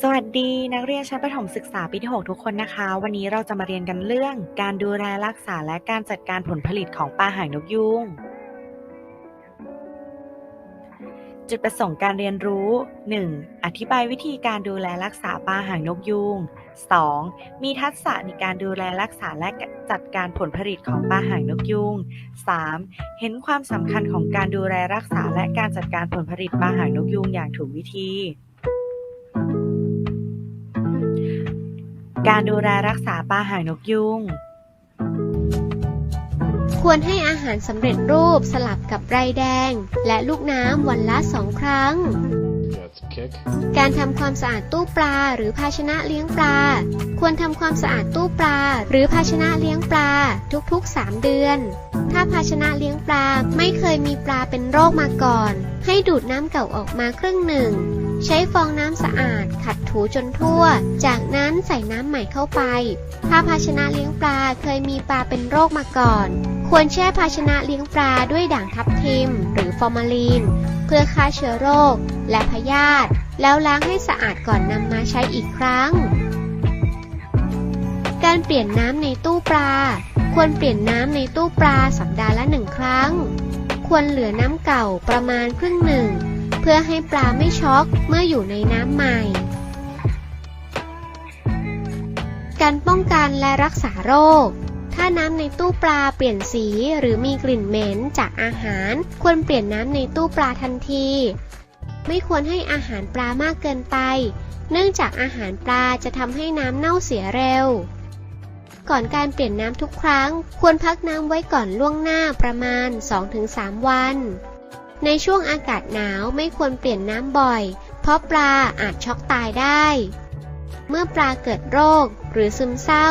สวัสดีนักเรียนชั้นประถมศึกษาปีที่ 6 ทุกคนนะคะ วันนี้เราจะมาเรียนกันเรื่อง การดูแลรักษาและการจัดการผลผลิตของปลาหางนกยูงจุดประสงค์การเรียนรู้ 1. อธิบายวิธีการดูแลรักษาปลาหางนกยูง 2. มีทักษะในการดูแลรักษาและจัดการผลผลิตของปลาหางนกยูง 3. เห็นความสำคัญของการดูแลรักษาและการจัดการผลผลิตปลาหางนกยูงอย่างถูกวิธี การดูแลรักษาปลาหางนกยูงควรให้อาหารสำเร็จรูปสลับกับไรแดง และลูกน้ำวันละสองครั้ง การทำความสะอาดตู้ปลา หรือภาชนะเลี้ยงปลา ควรทำความสะอาดตู้ปลา หรือภาชนะเลี้ยงปลา ทุกๆ 3 เดือน ถ้าภาชนะเลี้ยงปลาไม่เคยมีปลาเป็นโรคมาก่อน ให้ดูดน้ำเก่าออกมาครึ่งหนึ่ง ใช้ฟองน้ำสะอาดขัดถูจนทั่ว จากนั้นใส่น้ำใหม่เข้าไป ถ้าภาชนะเลี้ยงปลาเคยมีปลาเป็นโรคมาก่อน ควรแช่ภาชนะเลี้ยงปลาด้วยด่างทับทิม หรือฟอร์มาลีน เพื่อฆ่าเชื้อโรค และพยาธิแล้วล้างให้สะอาดก่อนนำมาใช้อีกครั้ง การเปลี่ยนน้ำในตู้ปลา ควรเปลี่ยนน้ำในตู้ปลาสัปดาห์ละหนึ่งครั้ง ควรเหลือน้ำเก่าประมาณครึ่งหนึ่ง เพื่อให้ปลาไม่ช็อกเมื่ออยู่ในน้ำใหม่ การป้องกันและรักษาโรค ถ้าน้ำในตู้ปลาเปลี่ยนสีหรือมีกลิ่นเหม็นจากอาหาร ควรเปลี่ยนน้ำในตู้ปลาทันที ไม่ควรให้อาหารปลามากเกินไป เนื่องจากอาหารปลาจะทำให้น้ำเน่าเสียเร็ว ก่อนการเปลี่ยนน้ำทุกครั้ง ควรพักน้ำไว้ก่อนล่วงหน้าประมาณ 2-3 วัน ในช่วงอากาศหนาวไม่ควรเปลี่ยนน้ำบ่อย เพราะปลาอาจช็อกตายได้ เมื่อปลาเกิดโรคหรือซึมเศร้า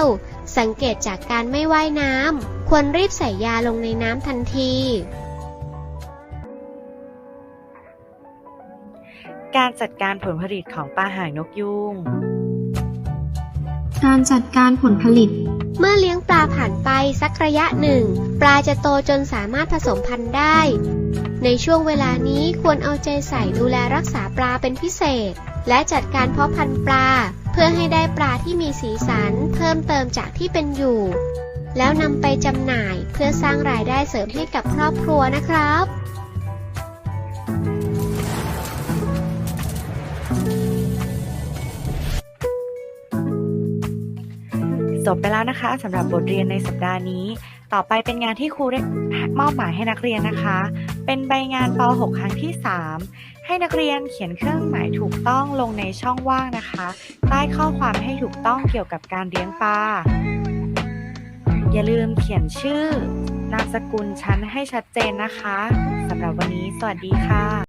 สังเกตจากการไม่ว่ายน้ำ ควรรีบใส่ยาลงในน้ำทันที การจัดการผลผลิตของปลาหางนกยูงการจัดการผลผลิต เมื่อเลี้ยงปลาผ่านไปสักระยะหนึ่ง ปลาจะโตจนสามารถผสมพันธุ์ได้ ในช่วงเวลานี้ควรเอาใจใส่ดูแลรักษาปลาเป็นพิเศษ และจัดการเพาะพันธุ์ปลา เพื่อให้ได้ปลาที่มีสีสันเพิ่มเติมจากที่เป็นอยู่ แล้วนำไปจำหน่ายเพื่อสร้างรายได้เสริมให้กับครอบครัวนะครับจบไปแล้วนะคะสำหรับบทเรียนในสัปดาห์นี้ ต่อไปเป็นงานที่ครูได้มอบหมายให้นักเรียนนะคะ เป็นใบงานป .6 ครั้งที่ 3 ให้นักเรียนเขียนเครื่องหมายถูกต้องลงในช่องว่างนะคะ ใต้ข้อความให้ถูกต้องเกี่ยวกับการเลี้ยงปลา อย่าลืมเขียนชื่อ นามสกุลชั้นให้ชัดเจนนะคะสำหรับวันนี้ สวัสดีค่ะ